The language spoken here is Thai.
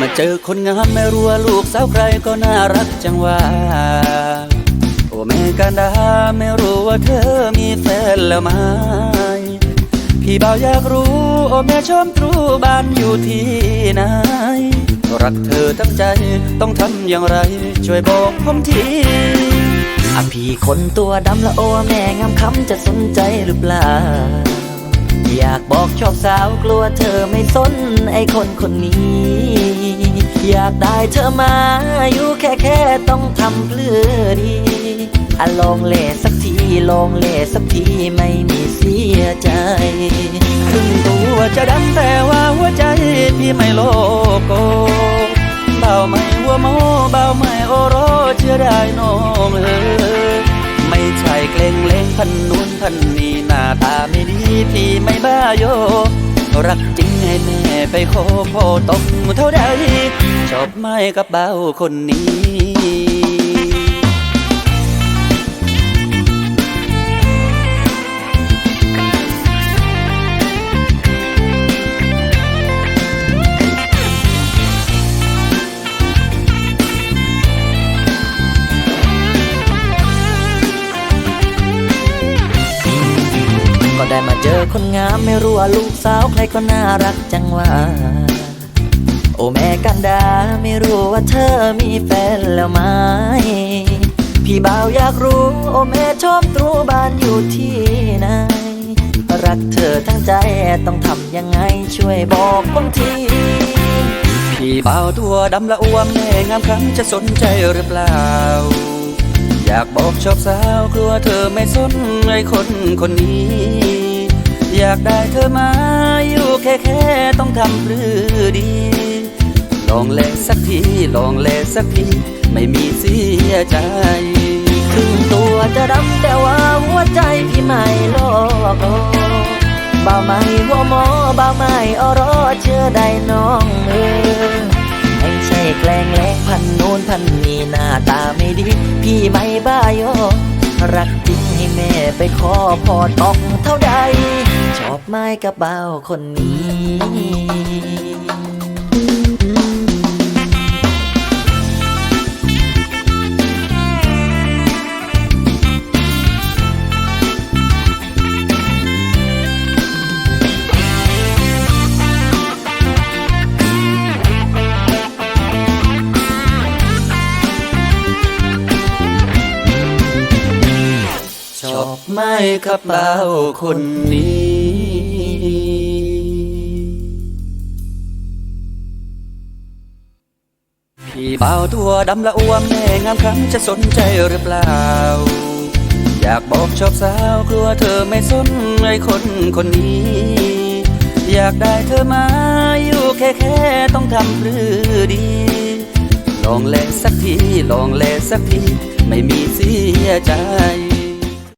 มาเจอคนงามไม่รู้ว่าลูกสาวใครก็น่ารักจังว่าโอแม่กันดาไม่รู้ว่าเธอมีแฟนแล้วไหมพี่บ่าวอยากรู้โอแม่ชมตรูบ้านอยู่ที่ไหนรักเธอทั้งใจต้องทำอย่างไร ช่วยบอกผมทีอะพี่คนตัวดำละโอแม่งามคำจะสนใจหรือเปล่า อยากบอกชอบสาวกลัวเธอไม่สนไอคนคนนี้ อยากได้เธอมาอยู่แค่แค่ต้องทำเพื่อดีอะลองเล่สักทีลองเล่สักทีไม่มีเสียใจครึ่งตัวจะดำแต่ว่าหัวใจพี่ไม่โลโกเบาไม่หัวโมเบาไม่โอโรเชื่อได้น้องเออ ไม่ใช่เกรงเล้งพันนู้นพันนี้หน้าตาไม่ดีพี่ไม่บ้าโย รักจริงให้แม่ไปโคพ่อตกเท่าใดชอบไม่กับเบาคนนี้ ได้มาเจอคนงามไม่รู้ว่าลูกสาวใครก็น่ารักจังว่า โอ้แม่กันดาไม่รู้ว่าเธอมีแฟนแล้วไหมพี่บ่าวอยากรู้ โอ้แม่ชอบตรูบ้านอยู่ที่ไหนรักเธอทั้งใจต้องทำยังไงช่วยบอกผมทีพี่เบาวตัวดำละอ้วมแม่งามครั้งจะสนใจหรือเปล่า อยากบอกชอบสาวกลัวเธอไม่สนไอคนคนนี้ อยากได้เธอมาอยู่แค่แค่ต้องทำหรือดี ลองเลสักทีลองเลสักทีไม่มีเสียใจครึ่งตัวจะดำแต่ว่าหัวใจพี่ไม่ลอกบ่าวไม่หัวหมอบ่าวไม่อรอเชื่อได้น้องเอ แกล้งแล้งพันโน้นพันนี้หน้าตาไม่ดี พี่ไม่บ้ายอรักจริงให้แม่ไปขอพอตอกเท่าใด ชอบไม้กระเบ่าคนนี้ ไม่กับเบาคนนี้พี่เบาตัวดำละอ้วมแม่งามครั้งจะสนใจหรือเปล่า อยากบอกชอบสาวกลัวเธอไม่สนไอ้คนคนนี้ อยากได้เธอมาอยู่แค่แค่ต้องทำหรือดี ลองเลสักที ลองเลสักที ไม่มีเสียใจ